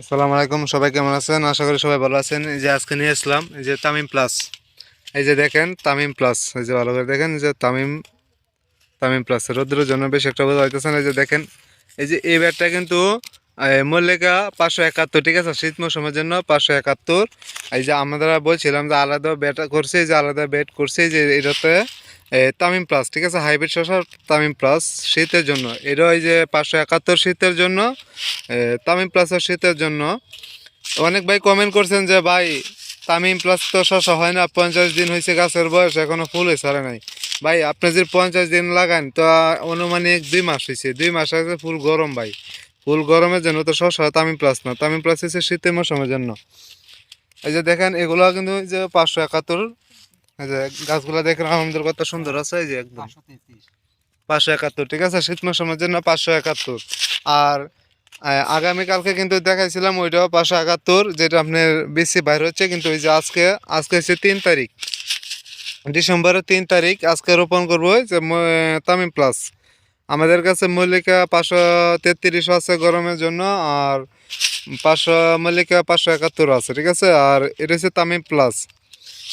আসসালামু আলাইকুম, সবাই কেমন আছেন? আশা করি সবাই ভালো আছেন। এই যে আজকে নিয়ে আসলাম, এই যে তামিম প্লাস এই যে দেখেন, তামিম প্লাস এই যে ভালো করে দেখেন যে তামিম তামিম প্লাস রোদ্রের জন্য বেশ একটা বোঝা হইতেছেন এই যে দেখেন। এই যে এই ব্যাটটা কিন্তু মল্লিকা পাঁচশো একাত্তর ঠিক আছে? শীত মৌসুমের জন্য পাঁচশো একাত্তর। এই যে আমরা বলছিলাম যে আলাদা ব্যাট করছে যে আলাদা ব্যাট করছে যে এটাতে তামিম প্লাস ঠিক আছে? হাইব্রিড শসা তামিম প্লাস শীতের জন্য। এটা এই যে পাঁচশো একাত্তর শীতের জন্য তামিম প্লাসের শীতের জন্য। অনেক ভাই কমেন্ট করছেন যে ভাই তামিম প্লাস তো শসা হয় না পঞ্চাশ দিন হয়েছে গাছের বয়স এখনও ফুল সারে নাই। ভাই আপনি যদি পঞ্চাশ দিন লাগান তো আহ, অনুমানিক দুই মাস হয়েছে। দুই মাস আছে ফুল গরম ভাই। ফুল গরমের জন্য তো শসা তামিম প্লাস না। তামিম প্লাস হচ্ছে শীতের মৌসুমের জন্য। এই যে দেখেন, এগুলো কিন্তু যে পাঁচশো একাত্তর। এই যে গাছগুলো দেখেন আমাদের কত সুন্দর আছে, এই যে একদম। পাঁচশো একাত্তর, ঠিক আছে? শীত মৌসুমের জন্য পাঁচশো একাত্তর। আর আগামীকালকে কিন্তু দেখাইছিলাম, ওইটাও পাঁচশো একাত্তর, যেটা আপনার বেশি বাইর হচ্ছে। কিন্তু ওই যে আজকে আজকে হচ্ছে তিন তারিখ। ডিসেম্বরের তিন তারিখ, আজকে রোপণ করব যে তামিম প্লাস আমাদের কাছে মল্লিকা পাঁচশো তেত্রিশ আছে গরমের জন্য, আর পাঁচশো, মল্লিকা পাঁচশো একাত্তর আছে, ঠিক আছে? আর এটা হচ্ছে তামিম প্লাস।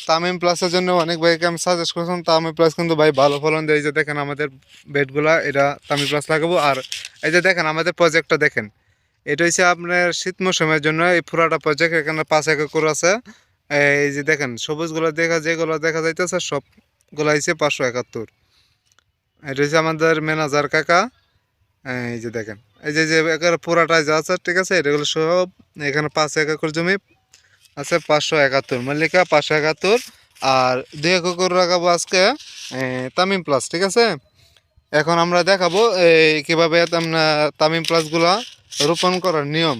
তামিম প্লাসের জন্য অনেক ভাইকে আমি সাজেস্ট করছিলাম, তামিম প্লাস কিন্তু ভাই ভালো ফলন দেয়। যে দেখেন আমাদের বেডগুলা, এটা তামিম প্লাস লাগাবো। আর এই যে দেখেন আমাদের প্রজেক্টটা দেখেন, এটা হচ্ছে আপনার শীত মৌসুমের জন্য এই পুরাটা প্রজেক্ট এখানে পাঁচ একর আছে। এই যে দেখেন, সবুজগুলো দেখা, যেগুলো দেখা যাইতেছে, সবগুলো হচ্ছে পাঁচশো একাত্তর। এটা হচ্ছে আমাদের ম্যানেজার কাকা, এই যে দেখেন, এই যে যে একের পুরাটা যা আছে, ঠিক আছে, এগুলো সব এখানে পাঁচ এক একর জমি আছে, পাঁচশো একাত্তর। মল্লিকা পাঁচশো একাত্তর, আর দুই একর লাগাবো আজকে তামিম প্লাস ঠিক আছে? এখন আমরা দেখাবো, এই, কীভাবে আমরা তামিম প্লাসগুলা রোপণ করার নিয়ম।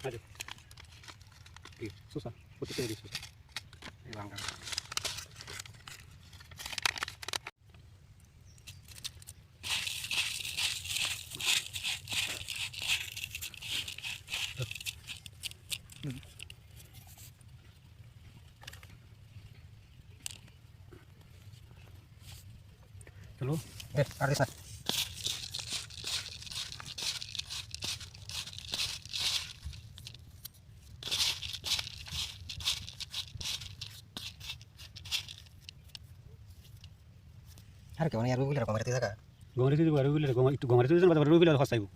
Aduh. Oke, susah. Putusnya lebih susah. Hilangkan. Hmm. Dulu, eh, arisan. আর কেমন আরগুলো কমারে থাকা? গমরে তুই গমরে গুলে গম একটু গমরে তুই বাবা রবিলে হসাইবো।